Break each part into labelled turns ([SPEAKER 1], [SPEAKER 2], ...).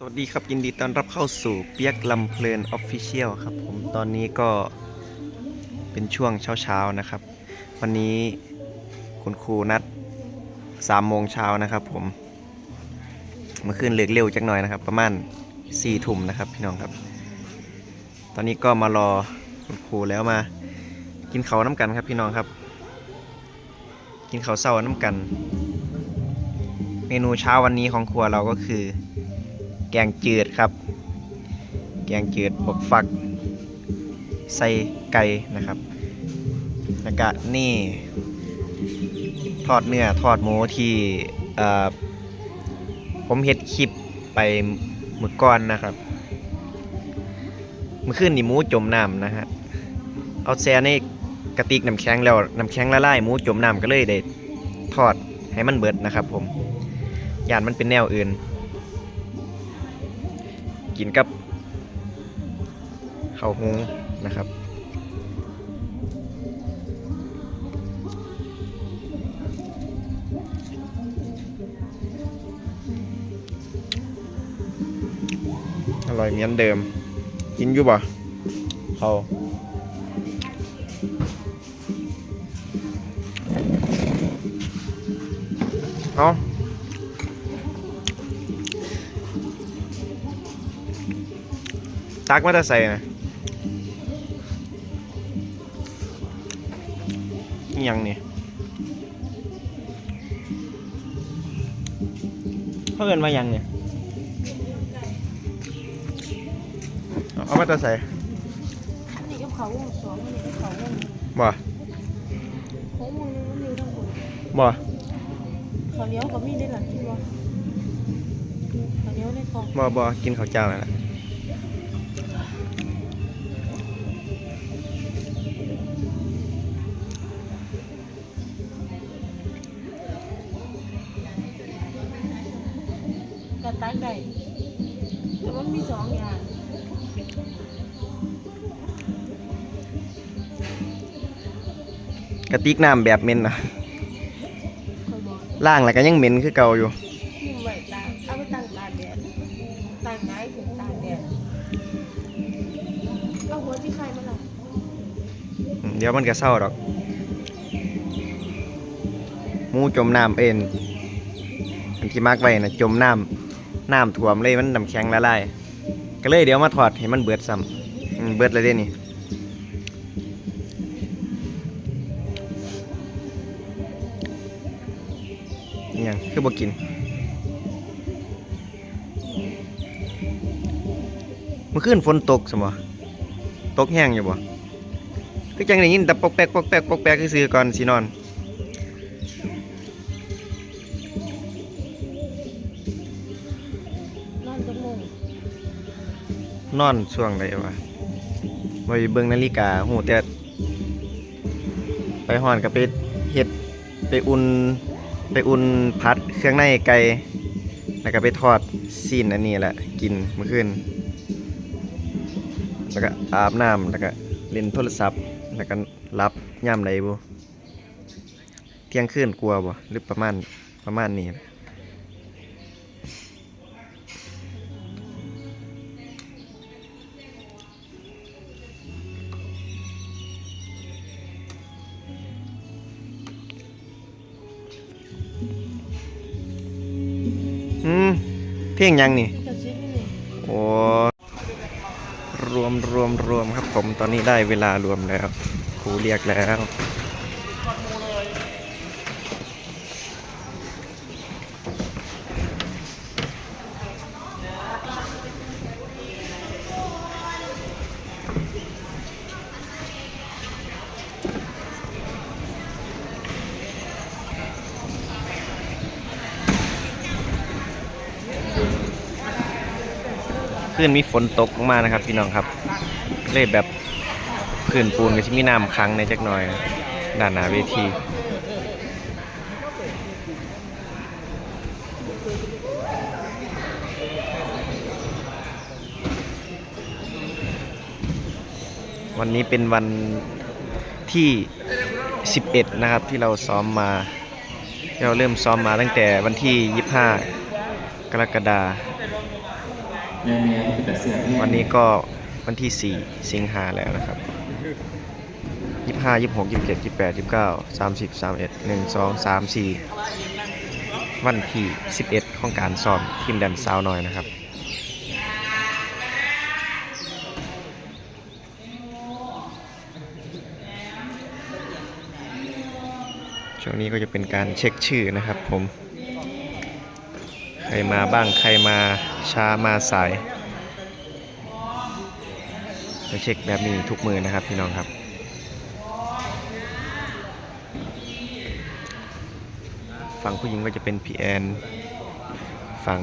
[SPEAKER 1] สวัสดีครับ ยินดีต้อนรับเข้าสู่เปียกลำเพลินออฟฟิเชียลครับผมตอนนี้ก็เป็นช่วงเช้าๆนะครับ วันนี้คุณครูนัด3โมงเช้านะครับผมเมื่อคืนเลิกเร็วจักหน่อยนะครับ ประมาณ4ทุ่มนะครับพี่น้องครับ ตอนนี้ก็มารอคุณครูแล้วมา กินเขาวน้ำกันครับพี่น้องครับ กินเขาวเศร้าน้ำกัน เมนูเช้าวันนี้ของครัวเราก็คือ งจืดครับ แกงจืดบวกฟัก ใส่ไก่นะครับ แล้วก็นี่ ทอดเนื้อทอดหมูที่ผมเฮ็ดคลิปไปมึกก้อนนะครับเมื่อคืนนี่หมูจมน้ำนะฮะ เอาแช่ในกระติกน้ำแข็งแล้วน้ำแข็งละลายหมูจมน้ำก็เลยได้ทอดให้มันเบิดนะครับผม ย่านมันเป็นแนวอื่น กินกับข้าวหุงนะครับอร่อยเหมือนเดิม กินอยู่บ่เขาเอา ตักมาแต่ใส่นะอิหยังนี่เขาเอินมาหยังเนี่ยเอาเอามาแต่ใส่
[SPEAKER 2] นี่กับเขาวงสองนี่กับเขาวง
[SPEAKER 1] บ่
[SPEAKER 2] โค้งวงนึงมันอยู่ทั้งหมด
[SPEAKER 1] บ่
[SPEAKER 2] เขาวเหลี้ยวก็มีได้หลักที่ว่าเขาวเหลี้ยวในกล่อง
[SPEAKER 1] บ่บ่กินข้าวเจ้านั่นแหละ
[SPEAKER 2] ตักได้แต่มันมีสองอย่าง
[SPEAKER 1] กระติกน้ำแบบเหม็นนะ
[SPEAKER 2] คอยบอก
[SPEAKER 1] ล่างแล้วก็ยังเหม็นคือเก่าอยู่
[SPEAKER 2] นิ่มไว้ตากเอาไปตั้งตากแดดตากไม้ถึงตากแดดเอาหัวที่ใครมาล่ะ
[SPEAKER 1] อืมเดี๋ยวมันก็เศร้าดอกหมูจมน้ำเอ็นอันที่มากไว้นะจมน้ำ น้ำท่วมเลยมันน้ำแข็งละลายก็เลยเดี๋ยวมาถอดให้มันเบิดซ้ำอืมเบิดเลยเด้นี่ยังคือบ่กินเมื่อคืนฝนตกสมบ่ตกแห้งอยู่บ่ก็จังได้ยินแต่ปอกแปกปอกแปกปอกแปกคือซื้อก่อนสินอน
[SPEAKER 2] นอน
[SPEAKER 1] ช่วงใดวะไปเบิ่งนาฬิกาหูแต่ไปห่อนกับไปเฮ็ดไปอุ่นไปอุ่นพัดเครื่องในไก่แล้วก็ไปทอดซีนอันนี้แหละกินเมื่อคืนแล้วก็อาบน้ำแล้วก็เล่นโทรศัพท์ แล้วก็รับย่ำใดบ่เที่ยงคืนกลัวบ่หรือประมาณประมาณนี้ อืมเพียงยังนี่
[SPEAKER 2] กระชิบนี่นี่
[SPEAKER 1] โอ้รวมรวมรวมครับผมตอนนี้ได้เวลารวมแล้วครูเรียกแล้ว ขึ้นมีฝนตกลงมานะครับ พี่น้องครับเลยแบบพื้นปูนก็จะมีน้ำค้างในจักหน่อยด้านหน้าเวทีวันนี้เป็นวันที่ 11 นะครับที่เราซ้อมมา เราเริ่มซ้อมมาตั้งแต่วันที่ 25 กรกฎาคม วันนี้ก็วันที่ 4 สิงหาแล้วนะครับยี่ห้ายี่หกยี่เจ็ดยี่แปดยี่เก้าสามสิบสามเอ็ดหนึ่งสองสามสี่วันที่สิบเอ็ดของการซ้อมทีมแดนสาวน้อยนะครับ ช่วงนี้ก็จะเป็นการเช็คชื่อนะครับผม ใครมาบ้างใครมาช้ามาสายจะเช็คแบบนี้ทุกมือนะครับพี่น้องครับฝั่งผู้หญิงก็จะเป็นพี่แอนฝั่ง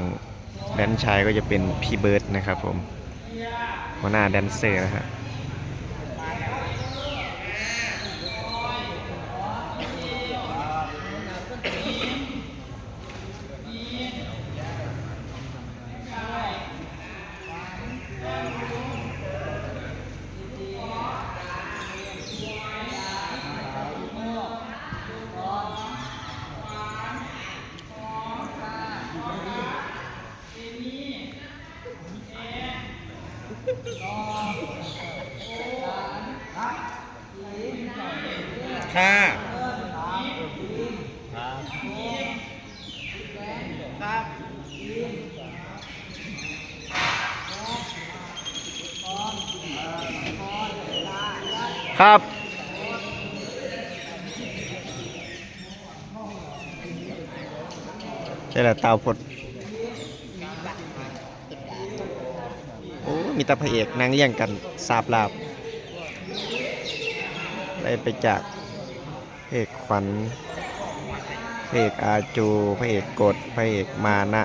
[SPEAKER 1] แดนชายก็จะเป็นพี่เบิร์ดนะครับผมหัวหน้าแดนเซอร์นะฮะ
[SPEAKER 3] ค่ะ
[SPEAKER 1] ครับใช่แล้วเตาพดโอ้มีตาพระเอกนางเลี้ยงกันสาบลาบได้ไปจาก พระเอกขวัญพระเอกอาจูพระเอกกดพระเอกมานะ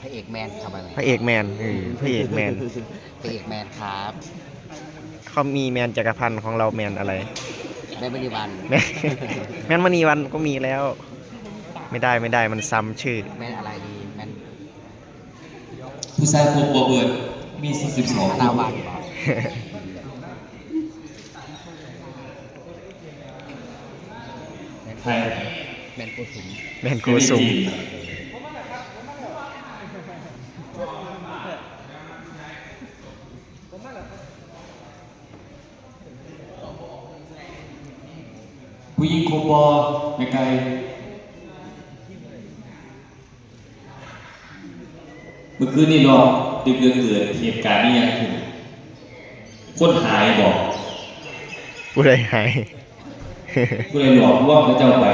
[SPEAKER 4] พระเอกแมนทำอะไร
[SPEAKER 1] พระเอกแมนเออพระเอกแมน
[SPEAKER 4] พระเอกแมนครับ
[SPEAKER 1] เขามีแมนจักรพันธ์ของเราแมนอะไร
[SPEAKER 4] ได้บริวัน
[SPEAKER 1] แมนแมนมณีวันก็มีแล้ว ไม่ได้ไม่ได้มันซ้ำชื่อ
[SPEAKER 4] แมนอะไรดีแมน
[SPEAKER 3] ผู้ชายครบบ่เบิดมี 42
[SPEAKER 4] ลาวันเหรอ
[SPEAKER 3] ใคร
[SPEAKER 4] แมนโกสุม
[SPEAKER 1] แมนโกสุม
[SPEAKER 3] ผู้หญิงคบบ่ไม่ไกลเมื่อคืนนี่เนาะดึกเดือเกิดเหตุการณ์นี้ยังขึ้น คนหายบอก
[SPEAKER 1] ผู้ใดหาย
[SPEAKER 3] ก็เลยหลอกลวงพระเจ้าไป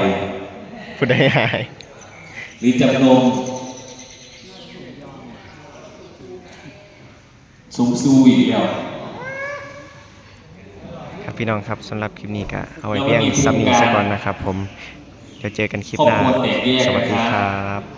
[SPEAKER 1] ผู้ใดหาย
[SPEAKER 3] หรือจำนงสมสู้อีกแล้ว
[SPEAKER 1] ครับพี่น้องครับสำหรับคลิปนี้ก็เอาไว้เพียงซ้ำนี้ซะก่อนนะครับ ผมเดี๋ยวเจอกันคลิปหน้า สวัสดีครับ